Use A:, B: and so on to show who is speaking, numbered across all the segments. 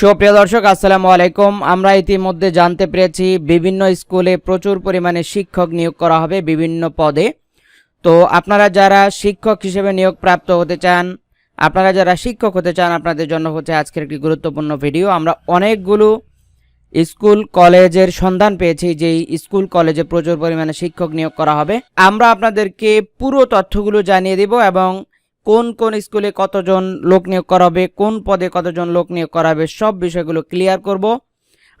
A: সুপ্রিয় দর্শক, আসসালামু আলাইকুম। আমরা ইতিমধ্যে জানতে পেরেছি, বিভিন্ন স্কুলে প্রচুর পরিমাণে শিক্ষক নিয়োগ করা হবে বিভিন্ন পদে। তো আপনারা যারা শিক্ষক হিসেবে নিয়োগ প্রাপ্ত হতে চান, আপনারা যারা শিক্ষক হতে চান, আপনাদের জন্য হচ্ছে আজকের একটি গুরুত্বপূর্ণ ভিডিও। আমরা অনেকগুলো স্কুল, কলেজের সন্ধান পেয়েছি যে স্কুল, কলেজে প্রচুর পরিমাণে শিক্ষক নিয়োগ করা হবে। আমরা আপনাদেরকে পুরো তথ্যগুলো জানিয়ে দিব এবং কোন কোন স্কুলে কতজন লোক নিয়োগ করাবে, কোন পদে কতজন লোক নিয়োগ করাবে, সব বিষয়গুলো ক্লিয়ার করব।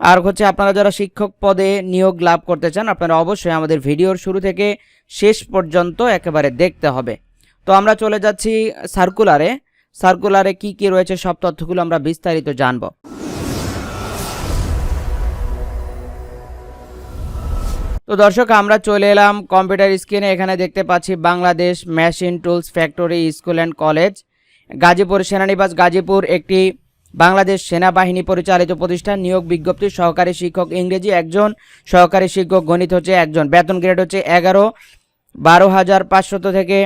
A: আর হচ্ছে আপনারা যারা শিক্ষক পদে নিয়োগ লাভ করতে চান, আপনারা অবশ্যই আমাদের ভিডিওর শুরু থেকে শেষ পর্যন্ত একেবারে দেখতে হবে। তো আমরা চলে যাচ্ছি সার্কুলারে সার্কুলারে কি কি রয়েছে, সব তথ্যগুলো আমরা বিস্তারিত জানব। তো দর্শক, আমরা চলে এলাম কম্পিউটার স্ক্রিনে এখানে দেখতে পাচ্ছি Bangladesh machine tools factory school and college Gazipur সেনানিবাস। Gazipur একটি বাংলাদেশ সেনাবাহিনী পরিচালিত প্রতিষ্ঠান। নিয়োগ বিজ্ঞপ্তি, সহকারী শিক্ষক ইংরেজি একজন, সহকারী শিক্ষক গণিত হচ্ছে একজন। বেতন গ্রেড হচ্ছে এগারো, বারো হাজার পাঁচশত থেকে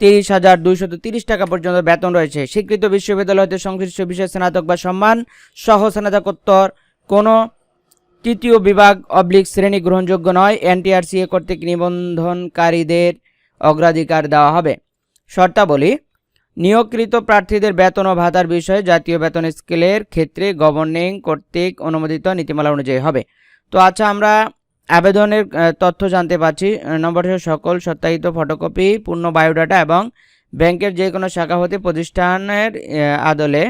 A: তিরিশ হাজার দুইশত তিরিশ টাকা পর্যন্ত বেতন রয়েছে। স্বীকৃত বিশ্ববিদ্যালয় হতে সংশ্লিষ্ট বিষয়ে স্নাতক বা সম্মান সহ স্নাতকোত্তর কোনো তৃতীয় বিভাগ অবলিক শ্রেণি গ্রহণযোগ্য নয়। এনটিআরসিএ কর্তৃক নিবন্ধনকারীদের অগ্রাধিকার দেওয়া হবে। শর্তাবলী, নিয়োগকৃত প্রার্থীদের বেতন ও ভাতার বিষয়ে জাতীয় বেতন স্কেলের ক্ষেত্রে গভর্নিং কর্তৃক অনুমোদিত নীতিমালা অনুযায়ী হবে। তো আচ্ছা আমরা আবেদনের তথ্য জানতে পারছি। নম্বর সকল সত্যায়িত ফটোকপি, পূর্ণ বায়োডাটা এবং ব্যাংকের যে কোনো শাখা হতে প্রতিষ্ঠানের আদলে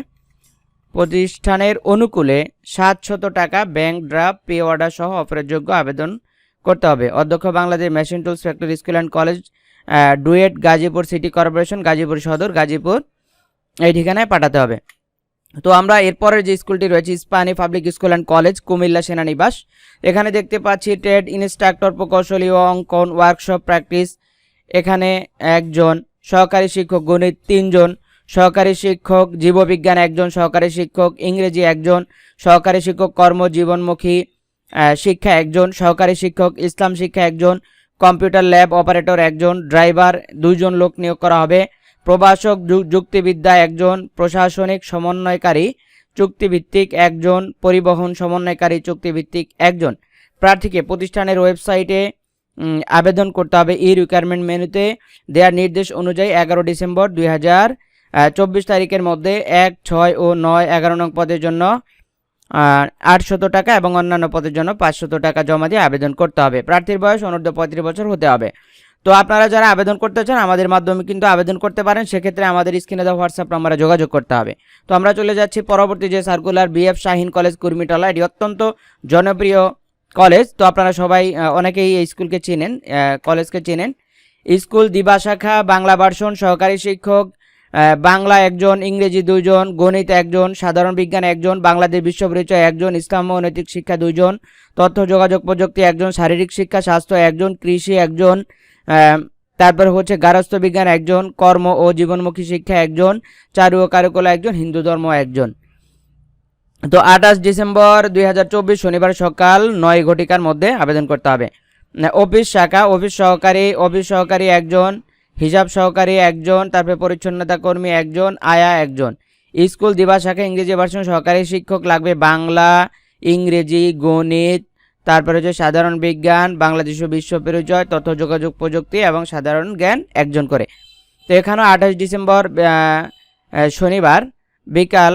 A: প্রতিষ্ঠানের অনুকূলে সাতশত টাকা ব্যাংক ড্রাফট, পে অর্ডার সহ অফারের আবেদন করতে হবে। অধ্যক্ষ Bangladesh machine tools factory school and college DUET Gazipur city corporation, Gazipur সদর, গাজীপুর এই ঠিকানায় পাঠাতে হবে। তো আমরা এরপরের যে স্কুলটি রয়েছে Ispahani public school and college, Comilla সেনানিবাস। এখানে দেখতে পাচ্ছি ট্রেড ইনস্ট্রাক্টর প্রকৌশলী অঙ্কন ওয়ার্কশপ প্র্যাকটিস। এখানে একজন সহকারী শিক্ষক, গণিত তিনজন। সহকারী শিক্ষক, জীববিজ্ঞান একজন, সহকারী শিক্ষক, ইংরেজি একজন, সহকারী শিক্ষক, কর্মজীবনমুখী শিক্ষা একজন, সহকারী শিক্ষক, ইসলাম শিক্ষা একজন, কম্পিউটার ল্যাব অপারেটর একজন, ড্রাইভার, দুইজন লোক নিয়োগ করা হবে। প্রভাষক যুক্তিবিদ্যা একজন, প্রশাসনিক সমন্বয়কারী, চুক্তিভিত্তিক একজন, পরিবহন সমন্বয়কারী, চুক্তিভিত্তিক একজন। প্রার্থীকে প্রতিষ্ঠানের ওয়েবসাইটে আবেদন করতে হবে। ই রিকোয়ারমেন্ট মেনুতে দেওয়ার নির্দেশ অনুযায়ী এগারো ডিসেম্বর দুই হাজার চব্বিশ তারিখের মধ্যে এক, ছয় ও নয় এগারো নং পদের জন্য আটশত টাকা এবং অন্যান্য পদের জন্য পাঁচশত টাকা জমা দিয়ে আবেদন করতে হবে। প্রার্থীর বয়স অনূর্ধ্ব পঁয়ত্রিশ বছর হতে হবে। তো আপনারা যারা আবেদন করতে চান, আমাদের মাধ্যমে কিন্তু আবেদন করতে পারেন। সেক্ষেত্রে আমাদের স্ক্রিনে দেওয়া হোয়াটসঅ্যাপ নাম্বারে যোগাযোগ করতে হবে। তো আমরা চলে যাচ্ছি পরবর্তী যে circular BF Shaheen college Kurmitola এটি অত্যন্ত জনপ্রিয় কলেজ তো আপনারা সবাই অনেকেই এই স্কুলকে চেনেন কলেজকে চেনেন। স্কুল দিবা শাখা, বাংলা ভার্সন, সহকারী শিক্ষক বাংলা একজন, ইংরেজি দুইজন, গণিত একজন, সাধারণ বিজ্ঞান একজন, বাংলাদেশ বিশ্ব পরিচয় একজন, ইসলাম ও নৈতিক শিক্ষা দুইজন, তথ্য, যোগাযোগ প্রযুক্তি একজন, শারীরিক শিক্ষা, স্বাস্থ্য একজন, কৃষি একজন তারপর হচ্ছে গারস্থ বিজ্ঞান একজন, কর্ম ও জীবনমুখী শিক্ষা একজন, চারু ও কারুকলা একজন, হিন্দু ধর্ম একজন। তো আঠাশ ডিসেম্বর দুই হাজার চব্বিশ শনিবার সকাল নয় ঘটিকার মধ্যে আবেদন করতে হবে। অফিস শাখা, অফিস সহকারী অফিস সহকারী একজন হিসাব সহকারী একজন, তারপরে পরিচ্ছন্নতা কর্মী একজন, আয়া একজন। স্কুল দিবা শাখা ইংরেজি ভার্সন সহকারী শিক্ষক লাগবে বাংলা, ইংরেজি, গণিত, তারপরে হচ্ছে সাধারণ বিজ্ঞান, বাংলাদেশ বিশ্ব পরিচয়, তথ্য, যোগাযোগ প্রযুক্তি এবং সাধারণ জ্ঞান একজন করে। তো এখানেও আঠাশ ডিসেম্বর শনিবার বিকাল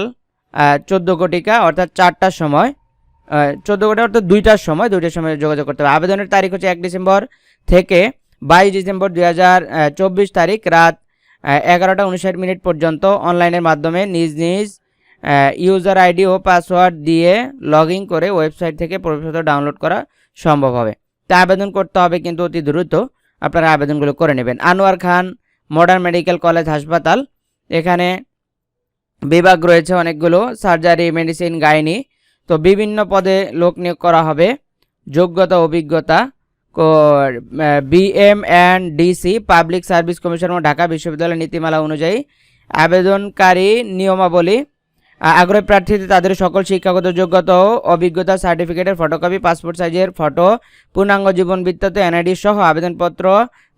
A: চোদ্দ কোটিকা অর্থাৎ চারটার সময় চোদ্দ কোটি অর্থাৎ দুইটার সময় দুইটার সময় যোগাযোগ করতে হবে। আবেদনের তারিখ হচ্ছে এক ডিসেম্বর থেকে বাইশ ডিসেম্বর দুই হাজার চব্বিশ তারিখ রাত এগারোটা উনষাট মিনিট পর্যন্ত অনলাইনের মাধ্যমে নিজ নিজ ইউজার আইডি ও পাসওয়ার্ড দিয়ে লগ করে ওয়েবসাইট থেকে প্রবেশপত্র ডাউনলোড করা সম্ভব হবে। তা আবেদন করতে হবে কিন্তু অতি দ্রুত। আপনারা আবেদনগুলো করে নেবেন। Anwar Khan modern medical college হাসপাতাল। এখানে বিভাগ রয়েছে অনেকগুলো, সার্জারি, মেডিসিন, গাইনি। তো বিভিন্ন পদে লোক নিয়োগ করা হবে। যোগ্যতা, অভিজ্ঞতা BM and DC public service commission ও ঢাকা বিশ্ববিদ্যালয়ের নীতিমালা অনুযায়ী আবেদনকারী নিয়মাবলী আগ্রহী প্রার্থীদের তাদের সকল শিক্ষাগত যোগ্যতা ও অভিজ্ঞতা সার্টিফিকেটের ফটোকপি, পাসপোর্ট সাইজের ফটো, পূর্ণাঙ্গ জীবন বৃত্তান্ত এনআইডি সহ আবেদনপত্র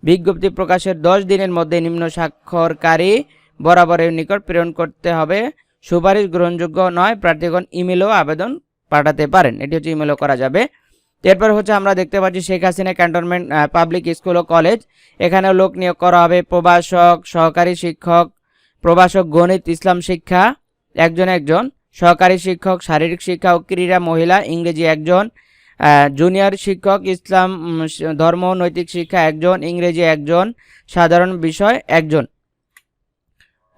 A: বিজ্ঞপ্তি প্রকাশের দশ দিনের মধ্যে নিম্ন স্বাক্ষরকারী বরাবরের নিকট প্রেরণ করতে হবে। সুপারিশ গ্রহণযোগ্য নয়, প্রার্থীগণ ইমেলও আবেদন পাঠাতে পারেন। এটি হচ্ছে ইমেলও করা যাবে। এরপর হচ্ছে আমরা দেখতে পাচ্ছি Sheikh Hasina cantonment public school ও কলেজ এখানেও লোক নিয়োগ করা হবে, প্রভাষক, সহকারী শিক্ষক, প্রভাষক, গণিত, ইসলাম শিক্ষা, একজন একজন। সহকারী শিক্ষক, শারীরিক শিক্ষা ও ক্রীড়া, মহিলা, ইংরেজি একজন। জুনিয়র শিক্ষক, ইসলাম ধর্ম, নৈতিক শিক্ষা একজন, ইংরেজি একজন, সাধারণ বিষয় একজন।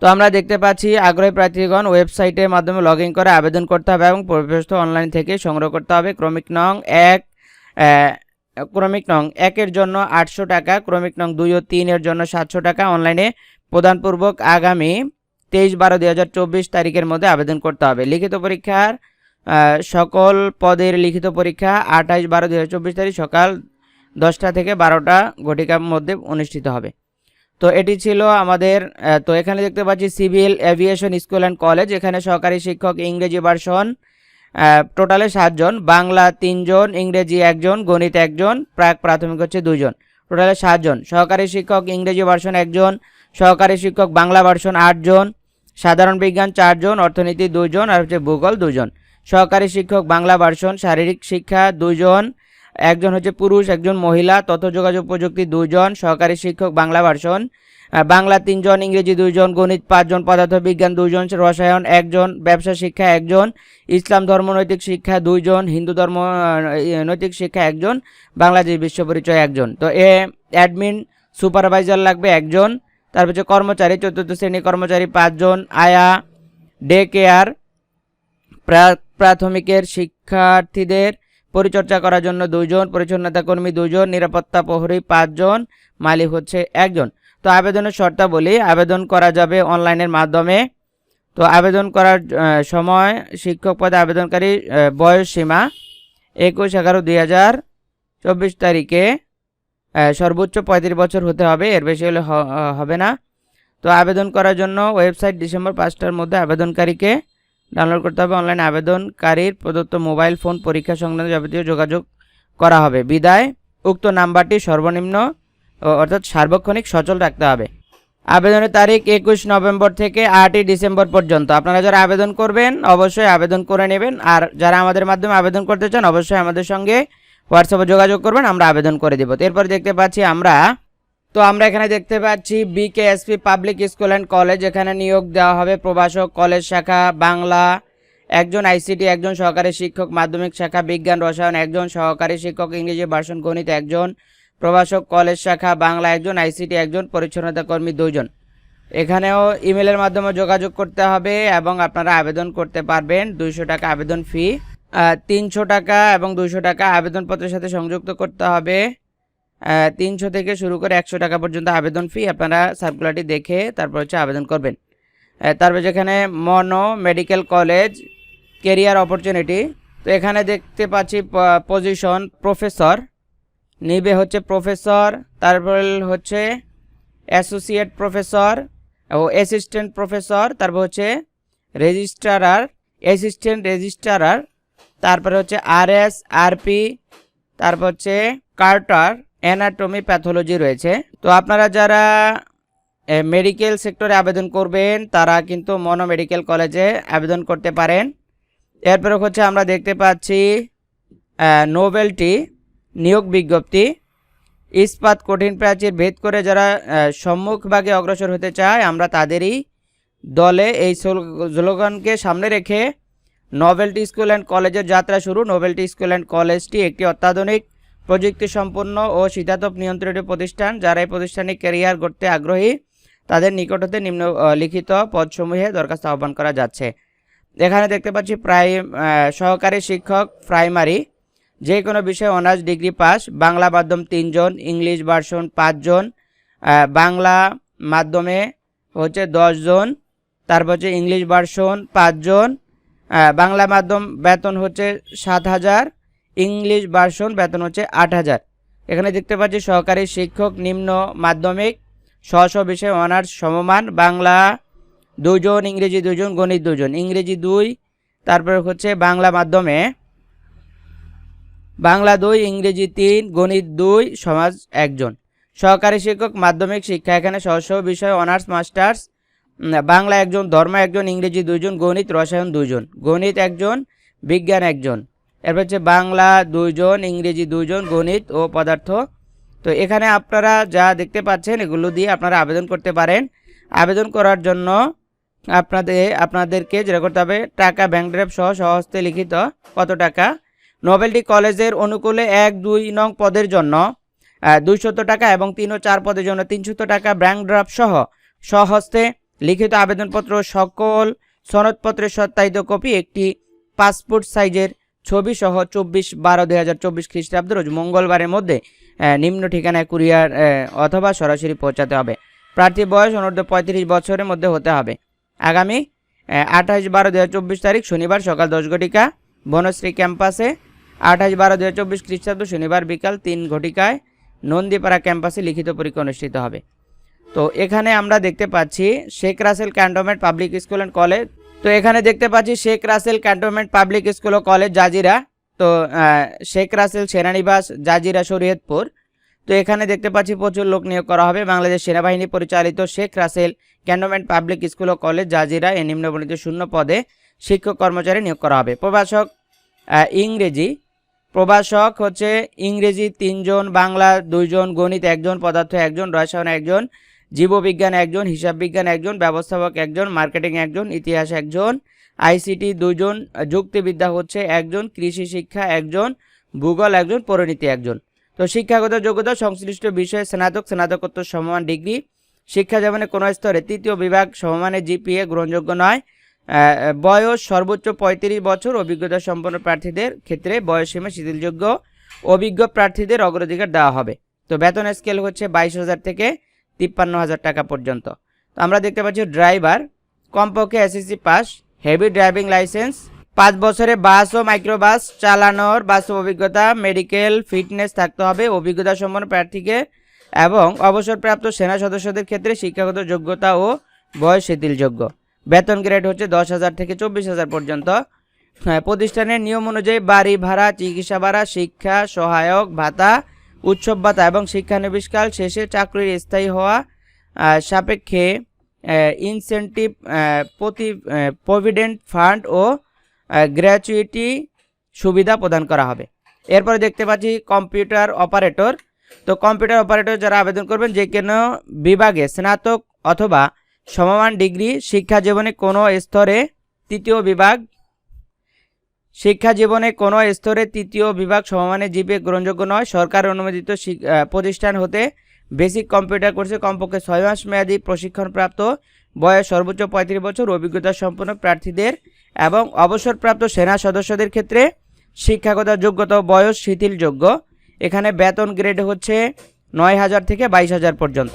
A: তো আমরা দেখতে পাচ্ছি আগ্রহী প্রার্থীগণ ওয়েবসাইটের মাধ্যমে লগ করে আবেদন করতে হবে এবং প্রবেশ অনলাইন থেকে সংগ্রহ করতে হবে। ক্রমিক নং এক ক্রমিক নং, একের জন্য আটশো টাকা, ক্রমিক নং দুই ও তিনের জন্য সাতশো টাকা। অনলাইনে প্রদানপূর্বক আগামী তেইশ বারো দুই হাজার চব্বিশ তারিখের মধ্যে আবেদন করতে হবে। লিখিত পরীক্ষার সকল পদের লিখিত পরীক্ষা আঠাইশ বারো দুই হাজার চব্বিশ তারিখ সকাল দশটা থেকে বারোটা ঘটিকার মধ্যে অনুষ্ঠিত হবে। তো এটি ছিল আমাদের তো এখানে দেখতে পাচ্ছি civil aviation school and college. এখানে সহকারী শিক্ষক ইংরেজি ভার্সন টোটালে সাতজন, বাংলা তিনজন, ইংরেজি একজন, গণিত একজন, প্রাক প্রাথমিক হচ্ছে দুজন টোটালে সাতজন, সহকারী শিক্ষক ইংরেজি ভার্সন একজন, সহকারী শিক্ষক বাংলা ভার্সন আটজন, সাধারণ বিজ্ঞান চারজন, অর্থনীতি দুজন আর হচ্ছে ভূগোল দুজন সহকারী শিক্ষক বাংলা ভার্সন, শারীরিক শিক্ষা দুজন একজন হচ্ছে পুরুষ, একজন মহিলা তথ্য যোগাযোগ প্রযুক্তি দুজন সহকারী শিক্ষক বাংলা ভার্সন বাংলা তিনজন, ইংরেজি দুইজন, গণিত পাঁচজন পদার্থ বিজ্ঞান দুইজন, রসায়ন একজন, ব্যবসা শিক্ষা একজন, ইসলাম ধর্ম, নৈতিক শিক্ষা দুইজন, হিন্দু ধর্ম নৈতিক শিক্ষা একজন, বাংলাদেশ বিশ্ব পরিচয় একজন। তো এ অ্যাডমিন সুপারভাইজার লাগবে একজন তারপর হচ্ছে কর্মচারী, চতুর্থ শ্রেণি কর্মচারী পাঁচজন, আয়া ডে কেয়ার, প্রা- প্রাথমিকের শিক্ষার্থীদের পরিচর্যা করার জন্য দুইজন, পরিচ্ছন্নতা কর্মী দুজন নিরাপত্তা প্রহরী পাঁচজন, মালিক হচ্ছে একজন। তো আবেদনের শর্তাবলী আবেদন করা যাবে অনলাইনের মাধ্যমে। তো আবেদন করার সময় শিক্ষক পদে আবেদনকারী বয়স সীমা একুশ এগারো দুই হাজার চব্বিশ তারিখে সর্বোচ্চ পঁয়ত্রিশ বছর হতে হবে, এর বেশি হলে হবে না। তো আবেদন করার জন্য ওয়েবসাইট ডিসেম্বর পাঁচটার মধ্যে আবেদনকারীকে ডাউনলোড করতে হবে। অনলাইন আবেদনকারীর প্রদত্ত মোবাইল ফোন পরীক্ষা সংক্রান্ত যাবতীয় যোগাযোগ করা হবে। বিদায়। উক্ত নাম্বারটি সর্বনিম্ন অর্থাৎ সার্বক্ষণিক সচল রাখতে হবে। আবেদনের তারিখ একুশ নভেম্বর থেকে আটই ডিসেম্বর পর্যন্ত। আপনারা যারা আবেদন করবেন, অবশ্যই আবেদন করে নেবেন। আর যারা আমাদের মাধ্যমে আবেদন করতে চান, অবশ্যই আমাদের সঙ্গে হোয়াটসঅ্যাপে যোগাযোগ করবেন, আমরা আবেদন করে দেবো। এরপর দেখতে পাচ্ছি আমরা, তো আমরা এখানে দেখতে পাচ্ছি BKSP public school and college এখানে নিয়োগ দেওয়া হবে প্রভাষক, কলেজ শাখা, বাংলা, একজন আইসিটি একজন সহকারী শিক্ষক, মাধ্যমিক শাখা, বিজ্ঞান, রসায়ন, একজন সহকারী শিক্ষক, ইংরেজি ভাষণ গণিত, একজন প্রভাষক, কলেজ শাখা, বাংলা একজন, আইসিটি একজন, পরিচ্ছন্নতা কর্মী দুজন এখানেও ইমেলের মাধ্যমে যোগাযোগ করতে হবে এবং আপনারা আবেদন করতে পারবেন। দুইশো টাকা আবেদন ফি তিনশো টাকা এবং দুইশো টাকা আবেদনপত্রের সাথে সংযুক্ত করতে হবে। তিনশো থেকে শুরু করে একশো টাকা পর্যন্ত আবেদন ফি আপনারা সার্কুলারটি দেখে তারপর হচ্ছে আবেদন করবেন। তারপর যেখানে Mono medical college, career opportunity, তো এখানে দেখতে পাচ্ছি পজিশন প্রফেসর নিবে হচ্ছে প্রফেসর, তারপর হচ্ছে অ্যাসোসিয়েট প্রফেসর ও অ্যাসিস্ট্যান্ট প্রফেসর, তারপর হচ্ছে রেজিস্ট্রার, অ্যাসিস্ট্যান্ট রেজিস্ট্রার, তারপরে হচ্ছে আর এস আরপি, তারপর হচ্ছে কার্টার, অ্যানাটমি প্যাথোলজি রয়েছে। তো আপনারা যারা মেডিকেল সেক্টরে আবেদন করবেন, তারা কিন্তু মনো মেডিকেল কলেজে আবেদন করতে পারেন। এরপরে হচ্ছে আমরা দেখতে পাচ্ছি নোবেলটি নিয়োগ বিজ্ঞপ্তি। ইস্পাত কঠিন প্রাচীর ভেদ করে যারা সম্মুখভাগে অগ্রসর হতে চায় আমরা তাদেরই দলে এই স্লোগানকে সামনে রেখে নোবেলটি স্কুল অ্যান্ড কলেজের যাত্রা শুরু। নোবেলটি স্কুল অ্যান্ড কলেজটি একটি অত্যাধুনিক প্রযুক্তি সম্পন্ন ও শীতাতপ নিয়ন্ত্রিত প্রতিষ্ঠান যারা এই প্রতিষ্ঠানে ক্যারিয়ার করতে আগ্রহী। তাদের নিকট হতে নিম্ন লিখিত পদসমূহে দরখাস্ত আহ্বান করা যাচ্ছে। এখানে দেখতে পাচ্ছি প্রাই আহ, সহকারী শিক্ষক প্রাইমারি। যে কোনো বিষয়ে অনার্স ডিগ্রি পাস, বাংলা মাধ্যম তিনজন, ইংলিশ ভার্সন পাঁচজন বাংলা মাধ্যমে হচ্ছে দশজন, তারপর হচ্ছে ইংলিশ ভার্সন পাঁচজন বাংলা মাধ্যম বেতন হচ্ছে সাত হাজার, ইংলিশ ভার্সন বেতন হচ্ছে আট হাজার। এখানে দেখতে পাচ্ছি সহকারী শিক্ষক নিম্ন মাধ্যমিক স্ব বিষয়ে অনার্স সমমান, বাংলা দুজন ইংরেজি দুজন গণিত দুজন ইংরেজি দুই, তারপর হচ্ছে বাংলা মাধ্যমে বাংলা দুই, ইংরেজি তিন, গণিত দুই, সমাজ একজন। সহকারী শিক্ষক, মাধ্যমিক শিক্ষা এখানে সহ সহ বিষয়, অনার্স, মাস্টার্স। বাংলা একজন, ধর্ম একজন, ইংরেজি দুইজন, গণিত, রসায়ন দুইজন। গণিত একজন, বিজ্ঞান একজন। এরপর হচ্ছে বাংলা দুইজন, ইংরেজি দুইজন, গণিত ও পদার্থ। তো এখানে আপনারা যা দেখতে পাচ্ছেন, এগুলো দিয়ে আপনারা আবেদন করতে পারেন। আবেদন করার জন্য আপনাদের, আপনাদেরকে যেটা করতে হবে, টাকা ব্যাংক ড্রাফট সহ সহস্তে লিখিত কত টাকা নোবেলটি কলেজের অনুকূলে এক, দুই নং পদের জন্য দুইশত টাকা এবং তিন ও চার পদের জন্য তিনশত টাকা ব্যাংক ড্রাফট সহ, সহস্তে লিখিত আবেদনপত্র সকল সনদপত্রের সত্যায়িত কপি, একটি পাসপোর্ট সাইজের ছবি সহ চব্বিশ বারো দুই হাজার চব্বিশ খ্রিস্টাব্দ রোজ মঙ্গলবারের মধ্যে নিম্ন ঠিকানায় কুরিয়ার অথবা সরাসরি পৌঁছাতে হবে। প্রার্থী বয়স অনূর্ধ্ব পঁয়ত্রিশ বছরের মধ্যে হতে হবে। আগামী আঠাশ বারো দু তারিখ শনিবার সকাল দশ ঘটিকা বনশ্রী ক্যাম্পাসে আঠাশ বারো দু হাজার চব্বিশ খ্রিস্টাব্দ শনিবার বিকাল তিন ঘটিকায় নন্দীপাড়া ক্যাম্পাসে লিখিত পরীক্ষা অনুষ্ঠিত হবে। তো এখানে আমরা দেখতে পাচ্ছি Sheikh Russel cantonment public school and college. তো এখানে দেখতে পাচ্ছি Sheikh Russel cantonment public school ও কলেজ জাজিরা। তো শেখ রাসেল সেনানিবাস জাজিরা শরীয়তপুর। তো এখানে দেখতে পাচ্ছি প্রচুর লোক নিয়োগ করা হবে। বাংলাদেশ সেনাবাহিনী পরিচালিত Sheikh Russel cantonment public school ও কলেজ জাজিরা এ নিম্নবর্ণিত শূন্য পদে শিক্ষক কর্মচারী নিয়োগ করা হবে। প্রভাষক ইংরেজি। প্রভাষক হচ্ছে ইংরেজি তিনজন, বাংলা দুইজন, গণিত একজন, পদার্থ একজন, রসায়ন একজন, জীববিজ্ঞান একজন হিসাব বিজ্ঞান একজন, ব্যবস্থাপক একজন, মার্কেটিং একজন, ইতিহাস একজন, আইসিটি দুইজন, যুক্তিবিদ্যা হচ্ছে একজন, কৃষি শিক্ষা একজন, ভূগোল একজন পরিণীতি একজন। তো শিক্ষাগত যোগ্যতা, সংশ্লিষ্ট বিষয়ে স্নাতক, স্নাতকোত্তর সমমান ডিগ্রি, শিক্ষা জীবনে কোনো স্তরে তৃতীয় বিভাগ সমমানের জিপিএ গ্রহণযোগ্য নয়। বয়স সর্বোচ্চ পঁয়ত্রিশ বছর অভিজ্ঞতা সম্পন্ন প্রার্থীদের ক্ষেত্রে বয়সসীমা শিথিলযোগ্য। অভিজ্ঞ প্রার্থীদের অগ্রাধিকার দেওয়া হবে। তো বেতন স্কেল হচ্ছে বাইশ হাজার থেকে তিপ্পান্ন হাজার টাকা পর্যন্ত। তো আমরা দেখতে পাচ্ছি ড্রাইভার কমপক্ষে SSC pass heavy driving licence পাঁচ বছরে বাস ও মাইক্রোবাস চালানোর বাস্তব অভিজ্ঞতা মেডিকেল ফিটনেস থাকতে হবে অভিজ্ঞতা সম্পন্ন প্রার্থীকে এবং অবসরপ্রাপ্ত সেনা সদস্যদের ক্ষেত্রে শিক্ষাগত যোগ্যতা ও বয়স শিথিলযোগ্য। বেতন গ্রেড হচ্ছে দশ হাজার থেকে চব্বিশ হাজার পর্যন্ত। হ্যাঁ, প্রতিষ্ঠানের নিয়ম অনুযায়ী বাড়ি ভাড়া চিকিৎসা ভাড়া শিক্ষা সহায়ক ভাতা উৎসব ভাতা এবং শিক্ষানবিষ্কাল শেষে চাকরির স্থায়ী হওয়া সাপেক্ষে ইনসেন্টিভ প্রতি প্রভিডেন্ট ফান্ড ও গ্র্যাচুইটি সুবিধা প্রদান করা হবে। এরপরে দেখতে পাচ্ছি কম্পিউটার অপারেটর তো কম্পিউটার অপারেটর যারা আবেদন করবেন যে কোনো বিভাগে স্নাতক অথবা সমমান ডিগ্রি শিক্ষা জীবনে কোনো স্তরে তৃতীয় বিভাগ শিক্ষা জীবনে কোনো স্তরে তৃতীয় বিভাগ সমমানের জিপে গ্রহণযোগ্য নয়। সরকার অনুমোদিত প্রতিষ্ঠান হতে বেসিক কম্পিউটার কোর্সে কমপক্ষে ছয় মাস মেয়াদী প্রশিক্ষণপ্রাপ্ত বয়স সর্বোচ্চ পঁয়ত্রিশ বছর, অভিজ্ঞতা সম্পন্ন প্রার্থীদের এবং অবসরপ্রাপ্ত সেনা সদস্যদের ক্ষেত্রে শিক্ষাগত যোগ্যতা বয়স শিথিলযোগ্য। এখানে বেতন গ্রেড হচ্ছে নয় হাজার থেকে বাইশ হাজার পর্যন্ত।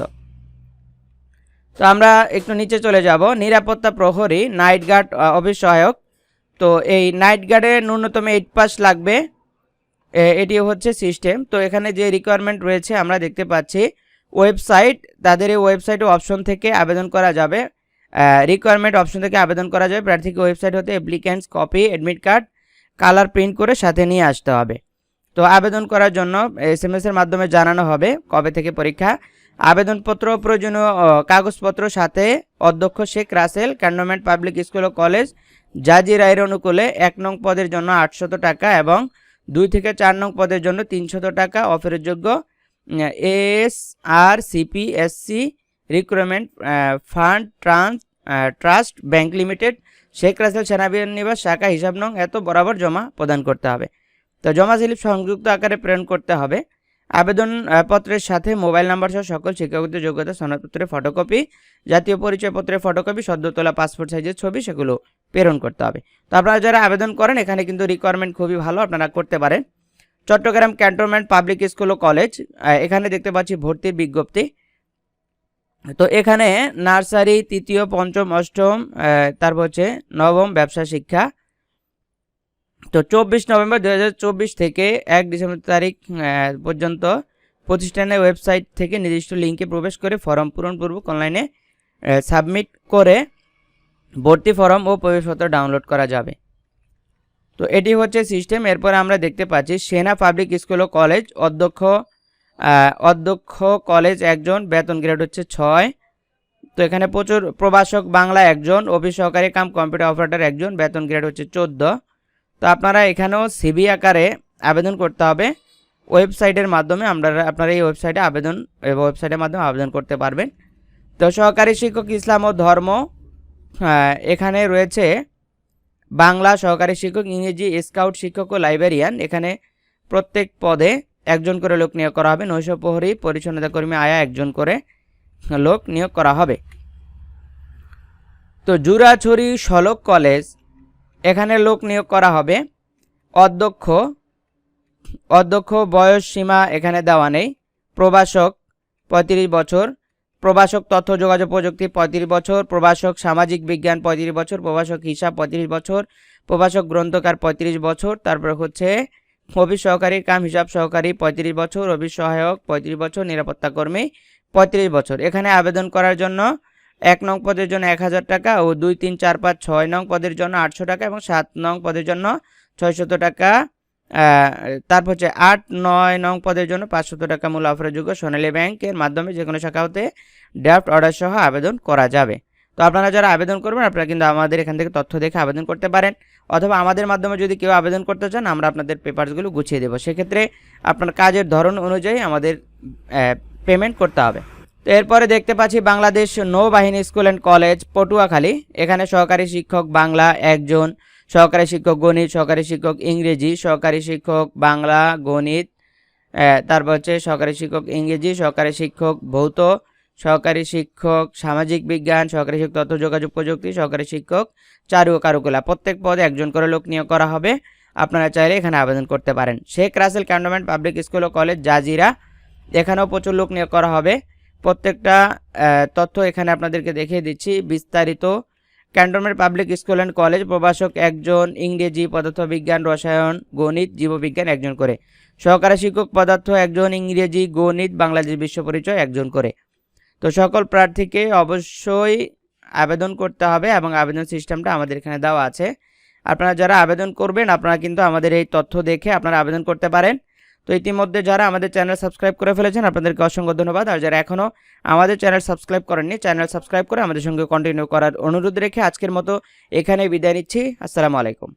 A: তো আমরা একটু নিচে চলে যাব। নিরাপত্তা প্রহরী, নাইট গার্ড অফিস সহায়ক তো এই নাইট গার্ডে ন্যূনতম এইট পাস লাগবে। এটি হচ্ছে সিস্টেম তো এখানে যে রিকোয়ারমেন্ট রয়েছে আমরা দেখতে পাচ্ছি ওয়েবসাইট তাদের এই ওয়েবসাইট অপশন থেকে আবেদন করা যাবে। রিকোয়ারমেন্ট অপশন থেকে আবেদন করা যাবে। প্রার্থীকে ওয়েবসাইট হতে applicant's copy admit card colour print করে সাথে নিয়ে আসতে হবে। তো আবেদন করার জন্য এস এম এর মাধ্যমে জানানো হবে কবে থেকে পরীক্ষা। আবেদনপত্র প্রয়োজনীয় কাগজপত্র সাথে অধ্যক্ষ Sheikh Russel, cantonment public school ও কলেজ জাজি রায়ের অনুকূলে এক নং পদের জন্য আটশত টাকা এবং দুই থেকে চার নং পদের জন্য তিনশত টাকা অফারের S R CP SC recruitment fund trans trust bank limited, Sheikh Russel সেনাবাহিনীবাস শাখা হিসাব নং এত বরাবর জমা প্রদান করতে হবে। তো জমা স্লিপ সংযুক্ত আকারে প্রেরণ করতে হবে। আবেদন পত্রের সাথে মোবাইল নাম্বার সহ সকল শিক্ষাগত যোগ্যতা সনদপত্রের ফটোকপি, জাতীয় পরিচয়পত্রের ফটোকপি সদ্য তোলা পাসপোর্ট সাইজের ছবি সেগুলো প্রেরণ করতে হবে। তো আপনারা যারা আবেদন করেন, এখানে কিন্তু রিকোয়ারমেন্ট খুবই ভালো, আপনারা করতে পারেন। চট্টগ্রাম ক্যান্টনমেন্ট পাবলিক স্কুল ও কলেজ এখানে দেখতে পাচ্ছি ভর্তির বিজ্ঞপ্তি। তো এখানে নার্সারি, তৃতীয়, পঞ্চম, অষ্টম তারপর হচ্ছে নবম ব্যবসা শিক্ষা তো চব্বিশ নভেম্বর দু হাজার চব্বিশ থেকে এক ডিসেম্বর তারিখ পর্যন্ত প্রতিষ্ঠানের ওয়েবসাইট থেকে নির্দিষ্ট লিঙ্কে প্রবেশ করে ফর্ম পূরণপূর্বক অনলাইনে সাবমিট করে ভর্তি ফর্ম ও প্রবেশপত্র ডাউনলোড করা যাবে। তো এটি হচ্ছে সিস্টেম। এরপর আমরা দেখতে পাচ্ছি সেনা পাবলিক স্কুল ও কলেজ অধ্যক্ষ অধ্যক্ষ কলেজ একজন, বেতন গ্রেড হচ্ছে ছয়। তো এখানে প্রচুর প্রভাষক বাংলা একজন, অফিস সহকারী কাম কম্পিউটার অপারেটর একজন, বেতন গ্রেড হচ্ছে চোদ্দ। তো আপনারা এখানেও সিবি আকারে আবেদন করতে হবে। ওয়েবসাইটের মাধ্যমে আমরা আপনারা এই ওয়েবসাইটে আবেদন ওয়েবসাইটের মাধ্যমে আবেদন করতে পারবেন। তো সহকারী শিক্ষক ইসলাম ও ধর্ম এখানে রয়েছে বাংলা সহকারী শিক্ষক, ইংরেজি স্কাউট শিক্ষক ও লাইব্রেরিয়ান। এখানে প্রত্যেক পদে একজন করে লোক নিয়োগ করা হবে। নৈশ প্রহরী, পরিচ্ছন্নতা কর্মী আয়া একজন করে লোক নিয়োগ করা হবে। তো জুরাছড়ি সলক কলেজ এখানে লোক নিয়োগ করা হবে। অধ্যক্ষ অধ্যক্ষ বয়স সীমা এখানে দেওয়া নেই। প্রভাষক পঁয়ত্রিশ বছর, প্রভাষক তথ্য, যোগাযোগ প্রযুক্তি পঁয়ত্রিশ বছর, প্রভাষক সামাজিক বিজ্ঞান পঁয়ত্রিশ বছর, প্রভাষক হিসাব পঁয়ত্রিশ বছর, প্রভাষক গ্রন্থকার পঁয়ত্রিশ বছর, তারপর হচ্ছে অফিস সহকারী, কাম হিসাব সহকারী পঁয়ত্রিশ বছর, অফিস সহায়ক পঁয়ত্রিশ বছর, নিরাপত্তা কর্মী পঁয়ত্রিশ বছর। এখানে আবেদন করার জন্য এক নং পদের জন্য এক হাজার টাকা ও দুই, তিন, চার, পাঁচ, ছয় নং পদের জন্য আটশো টাকা এবং সাত নং পদের জন্য ছয়শত টাকা। তারপর হচ্ছে আট, নয় নং পদের জন্য পাঁচশত টাকা মূল অফারযোগ্য সোনালী ব্যাংকের মাধ্যমে যে কোনো শাখা হতে ড্রাফট অর্ডার সহ আবেদন করা যাবে। তো আপনারা যারা আবেদন করবেন, আপনারা কিন্তু আমাদের এখান থেকে তথ্য দেখে আবেদন করতে পারেন। অথবা আমাদের মাধ্যমে যদি কেউ আবেদন করতে চান, আমরা আপনাদের পেপারসগুলো গুছিয়ে দেবো। সেক্ষেত্রে আপনার কাজের ধরন অনুযায়ী আমাদের পেমেন্ট করতে হবে। তো এরপরে দেখতে পাচ্ছি বাংলাদেশ নৌবাহিনী স্কুল অ্যান্ড কলেজ, পটুয়াখালী। এখানে সহকারী শিক্ষক বাংলা একজন, সহকারী শিক্ষক গণিত, সহকারী শিক্ষক ইংরেজি, সহকারী শিক্ষক বাংলা গণিত তারপর হচ্ছে সহকারী শিক্ষক ইংরেজি, সহকারী শিক্ষক ভৌত, সহকারী শিক্ষক সামাজিক বিজ্ঞান, সহকারী শিক্ষক তথ্য, যোগাযোগ প্রযুক্তি, সহকারী শিক্ষক চারু ও কারুকলা। প্রত্যেক পদে একজন করে লোক নিয়োগ করা হবে। আপনারা চাইলে এখানে আবেদন করতে পারেন। Sheikh Russel cantonment public school ও কলেজ জাজিরা। এখানেও প্রচুর লোক নিয়োগ করা হবে। প্রত্যেকটা তথ্য এখানে আপনাদেরকে দেখিয়ে দিচ্ছি। বিস্তারিত। Cantonment public school and college প্রভাষক একজন ইংরেজি পদার্থবিজ্ঞান, রসায়ন, গণিত, জীববিজ্ঞান একজন করে। সহকারী শিক্ষক পদার্থ একজন ইংরেজি, গণিত, বাংলাদেশ বিশ্ব পরিচয় একজন করে। তো সকল প্রার্থীকে অবশ্যই আবেদন করতে হবে এবং আবেদন সিস্টেমটা আমাদের এখানে দেওয়া আছে। আপনারা যারা আবেদন করবেন, আপনারা কিন্তু আমাদের এই তথ্য দেখে আপনারা আবেদন করতে পারেন। তো ইতিমধ্যে যারা আমাদের চ্যানেল সাবস্ক্রাইব করে ফেলেছেন, আপনাদেরকে অসংখ্য ধন্যবাদ। আর যারা এখনও আমাদের চ্যানেল সাবস্ক্রাইব করেননি, চ্যানেল সাবস্ক্রাইব করে আমাদের সঙ্গে কন্টিনিউ করার অনুরোধ রেখে আজকের মতো এখানে বিদায় নিচ্ছি। আসসালামু আলাইকুম।